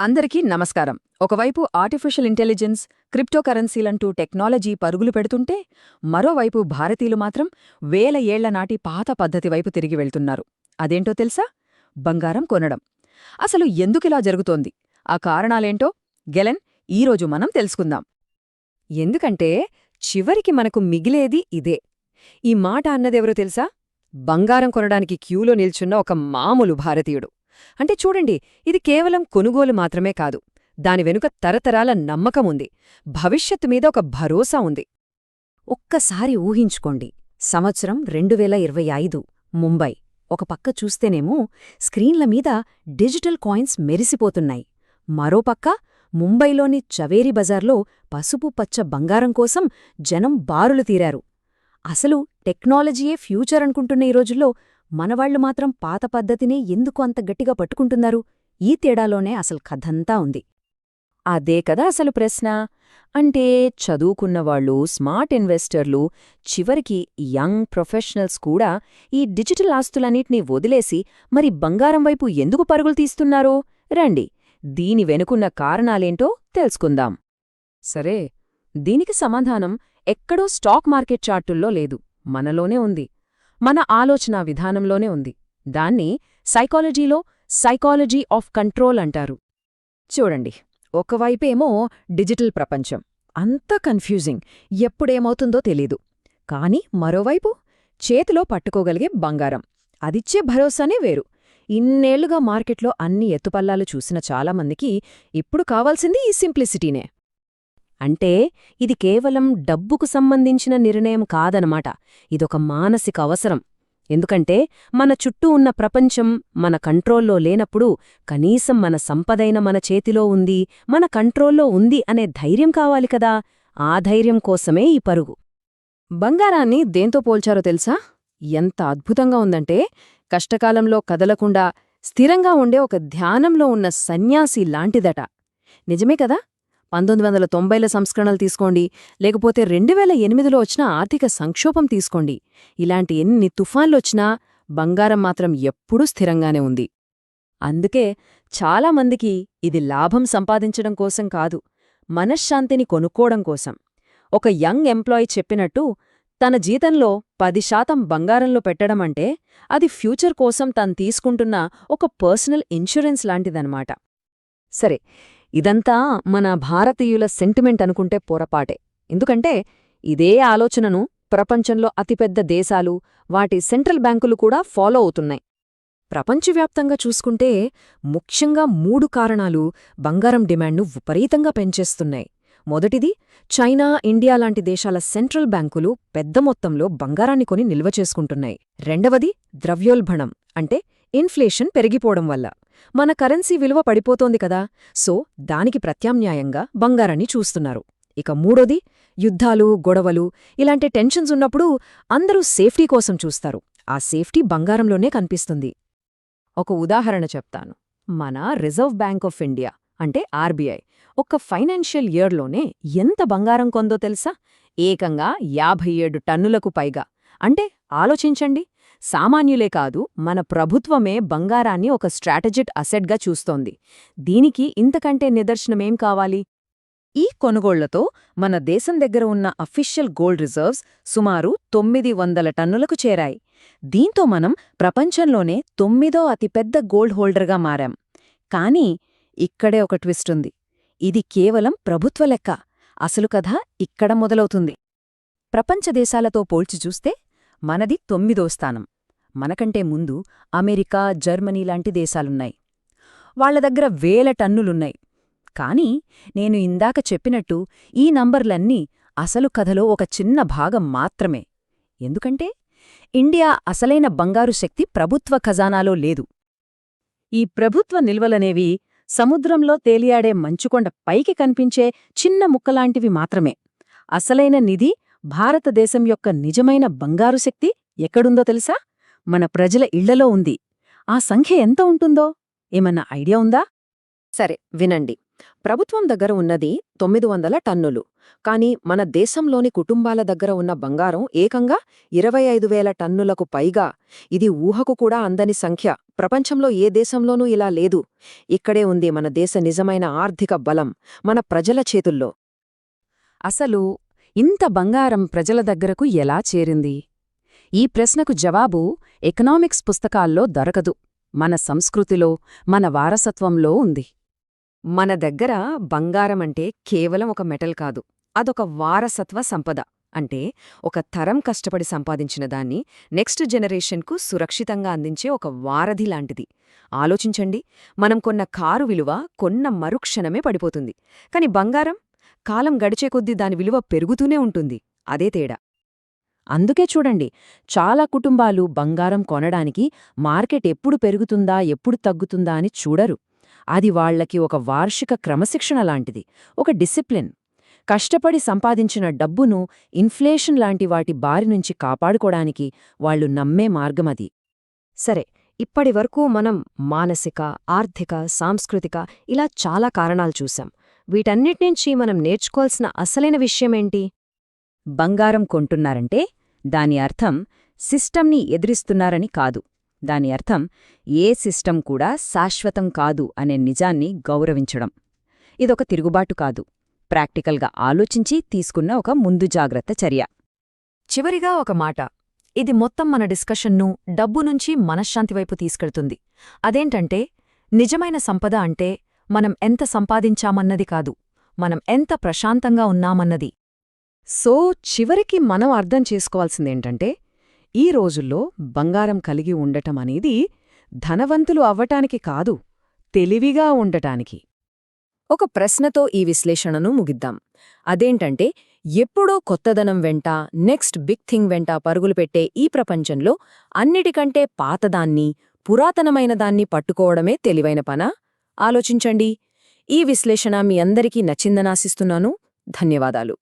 అందరికీ నమస్కారం. ఒకవైపు ఆర్టిఫిషియల్ ఇంటెలిజెన్స్ క్రిప్టోకరెన్సీలంటూ టెక్నాలజీ పరుగులు పెడుతుంటే మరోవైపు భారతీయులు మాత్రం వేల ఏళ్ళ నాటి పాత పద్ధతి వైపు తిరిగి వెళ్తున్నారు. అదేంటో తెలుసా? బంగారం కొనడం. అసలు ఎందుకిలా జరుగుతోంది? ఆ కారణాలేంటో గెలెన్ ఈరోజు మనం తెలుసుకుందాం. ఎందుకంటే చివరికి మనకు మిగిలేది ఇదే. ఈ మాట అన్నదెవరో తెలుసా? బంగారం కొనడానికి క్యూలో నిల్చున్న ఒక మామూలు భారతీయుడు. అంటే చూడండి ఇది కేవలం కొనుగోలు మాత్రమే కాదు. దాని వెనుక తరతరాల నమ్మకముంది భవిష్యత్తు మీద ఒక భరోసా ఉంది. ఒక్కసారి ఊహించుకోండి. సంవత్సరం రెండువేల ఇరవై ఐదు ముంబై. ఒక పక్క చూస్తేనేమో స్క్రీన్ల మీద డిజిటల్ కాయిన్స్ మెరిసిపోతున్నాయి. మరోపక్క ముంబైలోని చవేరి బజార్లో పసుపు పచ్చ బంగారం కోసం జనం బారులు తీరారు. అసలు టెక్నాలజీయే ఫ్యూచర్ అనుకుంటున్న ఈ రోజుల్లో మనవాళ్ళు మాత్రం పాత పద్ధతినే ఎందుకు అంత గట్టిగా పట్టుకుంటున్నారు? ఈ తేడాలోనే అసలు కథంతా ఉంది. అదే కదా అసలు ప్రశ్న? అంటే చదువుకున్నవాళ్ళు స్మార్ట్ ఇన్వెస్టర్లు చివరికి యంగ్ ప్రొఫెషనల్స్ కూడా ఈ డిజిటల్ ఆస్తులన్నిటినీ వదిలేసి మరి బంగారం వైపు ఎందుకు పరుగులు తీస్తున్నారో? రండి దీని వెనుకున్న కారణాలేంటో తెలుసుకుందాం. సరే దీనికి సమాధానం ఎక్కడో స్టాక్ మార్కెట్ చార్టుల్లో లేదు మనలోనే ఉంది. మన ఆలోచనా విధానంలోనే ఉంది. దాన్ని సైకాలజీలో సైకాలజీ ఆఫ్ కంట్రోల్ అంటారు. చూడండి ఒకవైపేమో డిజిటల్ ప్రపంచం. అంత కన్ఫ్యూజింగ్. ఎప్పుడేమవుతుందో తెలీదు. కాని మరోవైపు చేతిలో పట్టుకోగలిగే బంగారం. అదిచ్చే భరోసానే వేరు. ఇన్నేళ్ళుగా మార్కెట్లో అన్ని ఎత్తుపల్లాలు చూసిన చాలామందికి ఇప్పుడు కావాల్సింది ఈ సింప్లిసిటీనే. అంటే ఇది కేవలం డబ్బుకు సంబంధించిన నిర్ణయం కాదనమాట. ఇదొక మానసిక అవసరం. ఎందుకంటే మన చుట్టూ ఉన్న ప్రపంచం మన కంట్రోల్లో లేనప్పుడు కనీసం మన సంపదైన మన చేతిలో ఉంది మన కంట్రోల్లో ఉంది అనే ధైర్యం కావాలి కదా. ఆ ధైర్యం కోసమే ఈ పరుగు. బంగారాన్ని దేంతో పోల్చారో తెలుసా? ఎంత అద్భుతంగా ఉందంటే కష్టకాలంలో కదలకుండా స్థిరంగా ఉండే ఒక ధ్యానంలో ఉన్న సన్యాసి లాంటిదట. నిజమే కదా? పంతొమ్మిది వందల తొంభైల సంస్కరణలు తీసుకోండి. లేకపోతే రెండు వేల ఎనిమిదిలో వచ్చిన ఆర్థిక సంక్షోభం తీసుకోండి. ఇలాంటి ఎన్ని తుఫాన్లొచ్చినా బంగారం మాత్రం ఎప్పుడూ స్థిరంగానే ఉంది. అందుకే చాలామందికి ఇది లాభం సంపాదించడం కోసం కాదు మనశ్శాంతిని కొనుక్కోవడం కోసం. ఒక యంగ్ ఎంప్లాయీ చెప్పినట్టు తన జీతంలో పది శాతం బంగారంలో పెట్టడమంటే అది ఫ్యూచర్ కోసం తను తీసుకుంటున్న ఒక పర్సనల్ ఇన్సూరెన్స్ లాంటిదన్నమాట. సరే ఇదంతా మన భారతీయుల సెంటిమెంట్ అనుకుంటే పొరపాటే. ఎందుకంటే ఇదే ఆలోచనను ప్రపంచంలో అతిపెద్ద దేశాలు వాటి సెంట్రల్ బ్యాంకులు కూడా ఫాలో అవుతున్నాయి. ప్రపంచవ్యాప్తంగా చూసుకుంటే ముఖ్యంగా మూడు కారణాలు బంగారం డిమాండ్ను విపరీతంగా పెంచేస్తున్నాయి. మొదటిది చైనా ఇండియా లాంటి దేశాల సెంట్రల్ బ్యాంకులు పెద్ద మొత్తంలో బంగారాన్ని కొని నిల్వ చేసుకుంటున్నాయి. రెండవది ద్రవ్యోల్బణం అంటే ఇన్ఫ్లేషన్ పెరిగిపోవడం వల్ల. మన కరెన్సీ విలువ పడిపోతోంది కదా. సో దానికి ప్రత్యామ్నాయంగా బంగారాన్ని చూస్తున్నారు. ఇక మూడోది యుద్ధాలు గొడవలు ఇలాంటి టెన్షన్స్ ఉన్నప్పుడు అందరూ సేఫ్టీ కోసం చూస్తారు. ఆ సేఫ్టీ బంగారంలోనే కనిపిస్తుంది. ఒక ఉదాహరణ చెప్తాను. మన రిజర్వ్ బ్యాంక్ ఆఫ్ ఇండియా అంటే ఆర్బీఐ ఒక్క ఫైనాన్షియల్ ఇయర్లోనే ఎంత బంగారం కొందో తెలుసా? ఏకంగా యాభై ఏడు టన్నులకు పైగా. అంటే ఆలోచించండి. సామాన్యులే కాదు మన ప్రభుత్వమే బంగారాన్ని ఒక స్ట్రాటజిక్ అసెట్గా చూస్తోంది. దీనికి ఇంతకంటే నిదర్శనమేం కావాలి? ఈ కొనుగోళ్ళతో మన దేశం దగ్గర ఉన్న అఫీషియల్ గోల్డ్ రిజర్వ్స్ సుమారు తొమ్మిది వందల టన్నులకు చేరాయి. దీంతో మనం ప్రపంచంలోనే తొమ్మిదో అతిపెద్ద గోల్డ్ హోల్డర్గా మారాం. కానీ ఇక్కడే ఒక ట్విస్ట్ ఉంది. ఇది కేవలం ప్రభుత్వ లెక్క. అసలు కథ ఇక్కడ మొదలవుతుంది. ప్రపంచ దేశాలతో పోల్చి చూస్తే మనది తొమ్మిదో స్థానం. మనకంటే ముందు అమెరికా జర్మనీ లాంటి దేశాలున్నాయి. వాళ్ళ దగ్గర వేల టన్నులున్నాయి. కాని నేను ఇందాక చెప్పినట్టు ఈ నంబర్లన్నీ అసలు కథలో ఒక చిన్న భాగం మాత్రమే. ఎందుకంటే ఇండియా అసలైన బంగారు శక్తి ప్రభుత్వ ఖజానాలో లేదు. ఈ ప్రభుత్వ నిల్వలనేవి సముద్రంలో తేలియాడే మంచుకొండ పైకి కనిపించే చిన్న ముక్కలాంటివి మాత్రమే. అసలైన నిధి భారతదేశం యొక్క నిజమైన బంగారు శక్తి ఎక్కడుందో తెలుసా? మన ప్రజల ఇళ్ళలో ఉంది. ఆ సంఖ్య ఎంత ఉంటుందో? ఏమన్నా ఐడియా ఉందా? సరే వినండి. ప్రభుత్వం దగ్గర ఉన్నది తొమ్మిది వందల టన్నులు. కాని మన దేశంలోని కుటుంబాల దగ్గర ఉన్న బంగారం ఏకంగా ఇరవై ఐదు వేల టన్నులకు పైగా. ఇది ఊహకు కూడా అందని సంఖ్య. ప్రపంచంలో ఏ దేశంలోనూ ఇలా లేదు. ఇక్కడే ఉంది మన దేశ నిజమైన ఆర్థిక బలం మన ప్రజల చేతుల్లో. అసలు ఇంత బంగారం ప్రజల దగ్గరకు ఎలా చేరింది? ఈ ప్రశ్నకు జవాబు ఎకనామిక్స్ పుస్తకాల్లో దొరకదు. మన సంస్కృతిలో మన వారసత్వంలో ఉంది. మన దగ్గర బంగారం అంటే కేవలం ఒక మెటల్ కాదు. అదొక వారసత్వ సంపద. అంటే ఒక తరం కష్టపడి సంపాదించిన దాన్ని నెక్స్ట్ జనరేషన్కు సురక్షితంగా అందించే ఒక వారధి లాంటిది. ఆలోచించండి మనం కొన్న కారు విలువ కొన్న మరుక్షణమే పడిపోతుంది. కాని బంగారం కాలం గడిచే కొద్దీ దాని విలువ పెరుగుతూనే ఉంటుంది. అదే తేడా. అందుకే చూడండి చాలా కుటుంబాలు బంగారం కొనడానికి మార్కెట్ ఎప్పుడు పెరుగుతుందా ఎప్పుడు తగ్గుతుందా అని చూడరు. అది వాళ్ళకి ఒక వార్షిక క్రమశిక్షణ లాంటిది ఒక డిసిప్లిన్. కష్టపడి సంపాదించిన డబ్బును ఇన్ఫ్లేషన్ లాంటి వాటి బారి నుంచి కాపాడుకోడానికి వాళ్ళు నమ్మే మార్గమది సరే ఇప్పటివరకు మనం మానసిక ఆర్థిక సాంస్కృతిక ఇలా చాలా కారణాలు చూశాం. వీటన్నిటినుంచి మనం నేర్చుకోవాల్సిన అసలైన విషయమేంటి బంగారం కొంటున్నారంటే దాని అర్థం సిస్టమ్ని ఎదిరిస్తున్నారని కాదు. దాని అర్థం ఏ సిస్టమ్ కూడా శాశ్వతం కాదు అనే నిజాన్ని గౌరవించడం. ఇదొక తిరుగుబాటు కాదు. ప్రాక్టికల్గా ఆలోచించి తీసుకున్న ఒక ముందు జాగ్రత్త చర్య. చివరిగా ఒక మాట. ఇది మొత్తం మన డిస్కషన్ను డబ్బు నుంచి మనశ్శాంతి వైపు తీసుకెళ్తుంది. అదేంటంటే నిజమైన సంపద అంటే మనం ఎంత సంపాదించామన్నది కాదు. మనం ఎంత ప్రశాంతంగా ఉన్నామన్నది. సో చివరికి మనం అర్థం చేసుకోవాల్సిందేంటంటే ఈ రోజుల్లో బంగారం కలిగి ఉండటం అనేది ధనవంతులు అవ్వటానికి కాదు తెలివిగా ఉండటానికి. ఒక ప్రశ్నతో ఈ విశ్లేషణను ముగిద్దాం. అదేంటంటే ఎప్పుడో కొత్తదనం వెంట నెక్స్ట్ బిగ్ థింగ్ వెంట పరుగులు పెట్టే ఈ ప్రపంచంలో అన్నిటికంటే పాతదాన్ని పురాతనమైన దాన్ని పట్టుకోవడమే తెలివైన పనా? ఆలోచించండి. ఈ విశ్లేషణ మీ అందరికీ నచ్చిందనాశిస్తున్నాను ధన్యవాదాలు.